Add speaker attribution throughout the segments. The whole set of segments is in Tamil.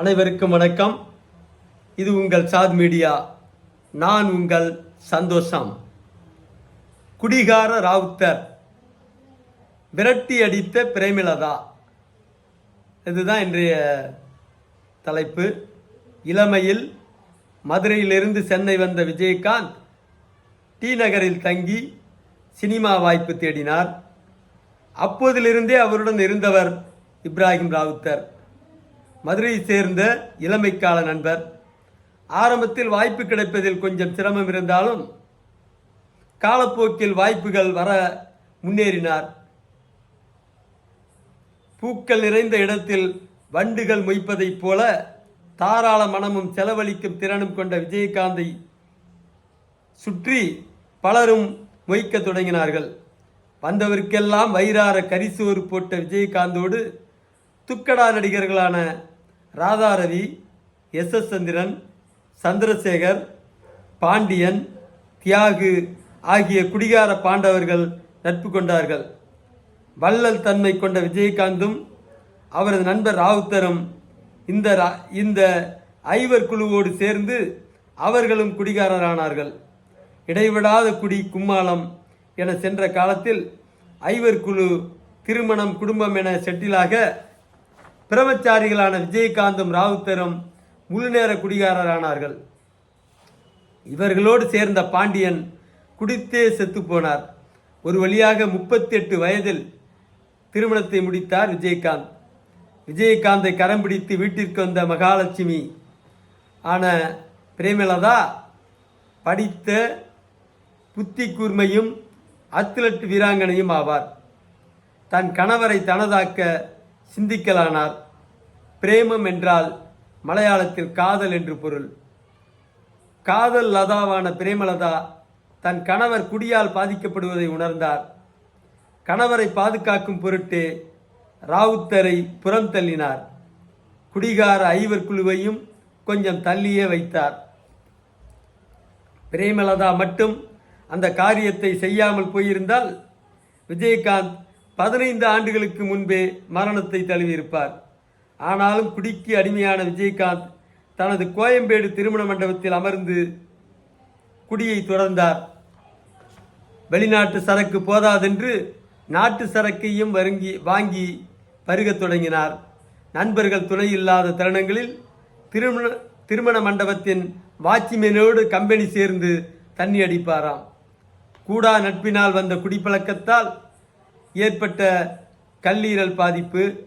Speaker 1: அனைவருக்கும் வணக்கம். இது உங்கள் சாத் மீடியா. நான் உங்கள் சந்தோஷம். குடிகார ராவுத்தர். விரட்டி அடித்த பிரேமிலதா. இதுதான் இன்றைய தலைப்பு. இளமையில் மதுரையிலிருந்து சென்னை வந்த விஜயகாந்த் டி நகரில் தங்கி சினிமா வாய்ப்பு தேடினார். அப்போதிலிருந்தே அவருடன் இருந்தவர் இப்ராஹிம் ராவுத்தர். மதுரையை சேர்ந்த இளமைக்கால நண்பர். ஆரம்பத்தில் வாய்ப்பு கிடைப்பதில் கொஞ்சம் சிரமம் இருந்தாலும் காலப்போக்கில் வாய்ப்புகள் வர முன்னேறினார். பூக்கள் நிறைந்த இடத்தில் வண்டுகள் மொய்ப்பதைப் போல தாராள மனமும் செலவழிக்கும் திறனும் கொண்ட விஜயகாந்தை சுற்றி பலரும் மொய்க்கத் தொடங்கினார்கள். வந்தவருக்கெல்லாம் வயிறார கரிசோறு போட்ட விஜயகாந்தோடு துக்கடா நடிகர்களான ராதாரவி எஸ் எஸ் சந்திரன் சந்திரசேகர் பாண்டியன் தியாகு ஆகிய குடிகார பாண்டவர்கள் நட்பு கொண்டார்கள். வள்ளல் தன்மை கொண்ட விஜயகாந்தும் அவரது நண்பர் ராவுத்தரும் இந்த ரா- இந்த ஐவர் குழுவோடு சேர்ந்து அவர்களும் குடிகாரரானார்கள். இடைவிடாத குடி கும்மாளம் என சென்ற காலத்தில் ஐவர் குழு திருமணம் குடும்பம் என செட்டிலாக பிரமச்சாரிகளான விஜயகாந்தும் ராவுத்தரும் முழுநேர குடிகாரரானார்கள். இவர்களோடு சேர்ந்த பாண்டியன் குடித்தே செத்துப்போனார் ஒரு வழியாக முப்பத்தி எட்டு வயதில் திருமணத்தை முடித்தார் விஜயகாந்த். விஜயகாந்தை கரம் பிடித்து வீட்டிற்கு வந்த மகாலட்சுமி ஆன பிரேமலதா படித்த புத்தி கூர்மையும் அத்லட் வீராங்கனையும் ஆவார். தன் கணவரை தனதாக்க சிந்திக்கலானார். பிரேமம் என்றால் மலையாளத்தில் காதல் என்று பொருள். காதல் லதாவான பிரேமலதா தன் கணவர் குடியால் பாதிக்கப்படுவதை உணர்ந்தார். கணவரை பாதுகாக்கும் பொருட்டு ராவுத்தரை புறம் தள்ளினார். குடிகார ஐவர் குழுவையும் கொஞ்சம் தள்ளியே வைத்தார். பிரேமலதா மட்டும் அந்த காரியத்தை செய்யாமல் போயிருந்தால் விஜயகாந்த் பதினைந்து ஆண்டுகளுக்கு முன்பே மரணத்தை தழுவியிருப்பார். ஆனாலும் குடிக்கு அடிமையான விஜயகாந்த் தனது கோயம்பேடு திருமண மண்டபத்தில் அமர்ந்து குடியை தொடர்ந்தார் வெளிநாட்டு சரக்கு போதாதென்று நாட்டு சரக்கையும் வருங்கி வாங்கி பருகத் தொடங்கினார். நண்பர்கள் துணை இல்லாத தருணங்களில் திருமண திருமண மண்டபத்தின் வாட்ச்மேனோடு கம்பெனி சேர்ந்து தண்ணி அடிப்பாராம். கூடா நட்பினால் வந்த குடிப்பழக்கத்தால் ஏற்பட்ட கல்லீரல் பாதிப்பு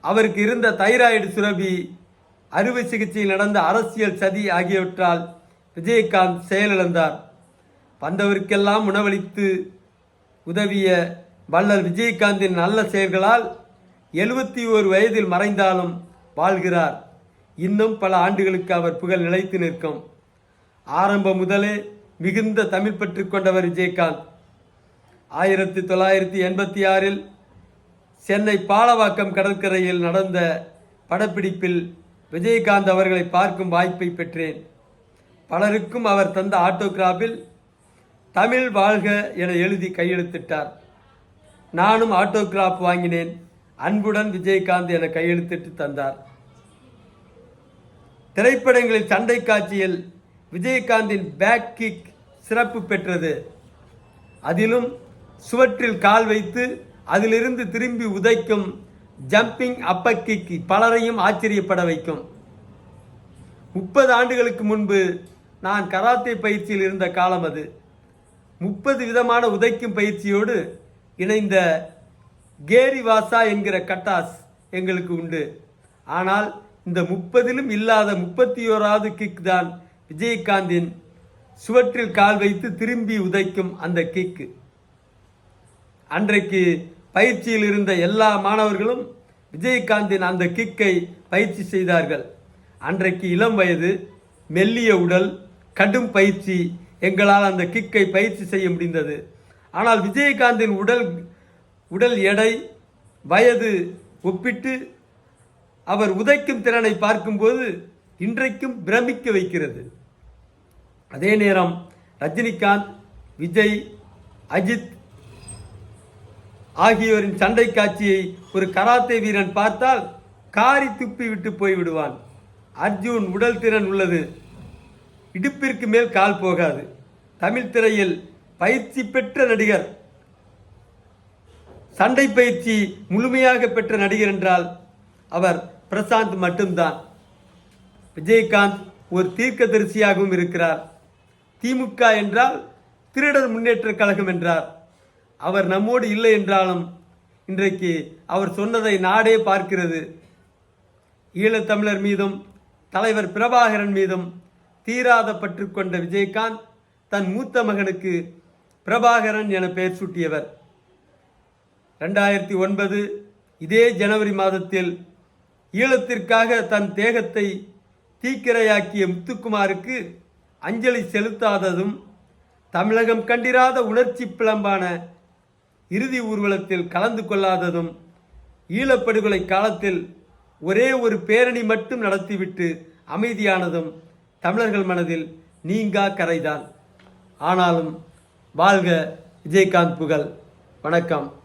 Speaker 1: அவருக்கு இருந்த தைராய்டு சுரபி அறுவை சிகிச்சையில் நடந்த அரசியல் சதி ஆகியவற்றால் விஜயகாந்த் செயலிழந்தார். வந்தவருக்கெல்லாம் உணவளித்து உதவிய வள்ளல் விஜயகாந்தின் நல்ல செயல்களால் எழுபத்தி ஓரு வயதில் மறைந்தாலும் வாழ்கிறார். இன்னும் பல ஆண்டுகளுக்கு அவர் புகழ் நிலைத்து நிற்கும். ஆரம்பம் முதலே மிகுந்த தமிழ் பற்று கொண்டவர் விஜயகாந்த். ஆயிரத்தி தொள்ளாயிரத்தி எண்பத்தி ஆறில் சென்னை பாலவாக்கம் கடற்கரையில் நடந்த படப்பிடிப்பில் விஜயகாந்த் அவர்களை பார்க்கும் வாய்ப்பை பெற்றேன். பலருக்கும் அவர் தந்த ஆட்டோகிராஃபில் தமிழ் வாழ்க என எழுதி கையெழுத்திட்டார். நானும் ஆட்டோகிராஃப் வாங்கினேன். அன்புடன் விஜயகாந்த் என கையெழுத்திட்டு தந்தார். திரைப்படங்களில் சண்டை காட்சியில் விஜயகாந்தின் பேக் கிக் சிறப்பு பெற்றது. அதிலும் சுவற்றில் கால் வைத்து அதிலிருந்து திரும்பி உதைக்கும் ஜம்பிங் அப்பக்கிக்கு பலரையும் ஆச்சரியப்பட வைக்கும். முப்பது ஆண்டுகளுக்கு முன்பு நான் கராத்தே பயிற்சியில் இருந்த காலம் அது. முப்பது விதமான உதைக்கும் பயிற்சியோடு இணைந்த கேரி வாசா என்கிற கட்டாஸ் எங்களுக்கு உண்டு. ஆனால் இந்த முப்பதிலும் இல்லாத முப்பத்தி ஓராவது கிக் தான் விஜயகாந்தின் சுவற்றில் கால் வைத்து திரும்பி உதைக்கும் அந்த கிக்கு அன்றைக்கு பயிற்சியில் இருந்த எல்லா மாணவர்களும் விஜயகாந்தின் அந்த கிக்கை பயிற்சி செய்தார்கள். அன்றைக்கு இளம் வயது மெல்லிய உடல் கடும் பயிற்சி எங்களால் அந்த கிக்கை பயிற்சி செய்ய முடிந்தது. ஆனால் விஜயகாந்தின் உடல் உடல் எடை வயது ஒப்பிட்டு அவர் உதைக்கும் திறனை பார்க்கும்போது இன்றைக்கும் பிரமிக்க வைக்கிறது. அதே நேரம் ரஜினிகாந்த் விஜய் அஜித் ஆகியோரின் சண்டை காட்சியை ஒரு கராத்தே வீரன் பார்த்தால் காரி துப்பி விட்டு போய்விடுவான். அர்ஜுன் உடல் திறன் உள்ளது. இடுப்பிற்கு மேல் கால் போகாது. தமிழ் திரையில் பயிற்சி பெற்ற நடிகர். சண்டை பயிற்சி முழுமையாக பெற்ற நடிகர் என்றால் அவர் பிரசாந்த் மட்டும்தான். விஜயகாந்த் ஒரு தீர்க்கதரிசியாகவும் இருக்கிறார். திமுக என்றால் திருடர் முன்னேற்ற கழகம் என்றார். அவர் நம்மோடு இல்லை என்றாலும் இன்றைக்கு அவர் சொன்னதை நாடே பார்க்கிறது. ஈழத்தமிழர் மீதும் தலைவர் பிரபாகரன் மீதும் தீராத பற்று கொண்ட விஜயகாந்த் தன் மூத்த மகனுக்கு பிரபாகரன் என பெயர் சூட்டியவர். ரெண்டாயிரத்தி ஒன்பது இதே ஜனவரி மாதத்தில் ஈழத்திற்காக தன் தேகத்தை தீக்கிரையாக்கிய முத்துக்குமாருக்கு அஞ்சலி செலுத்தாததும் தமிழகம் கண்டிராத உணர்ச்சி பிளம்பான இறுதி ஊர்வலத்தில் கலந்து கொள்ளாததும் ஈழப்படுகொலை காலத்தில் ஒரே ஒரு பேரணி மட்டும் நடத்திவிட்டு அமைதியானதும் தமிழர்கள் மனதில் நீங்கா கரைதான். ஆனாலும் வாழ்க விஜயகாந்த் புகழ். வணக்கம்.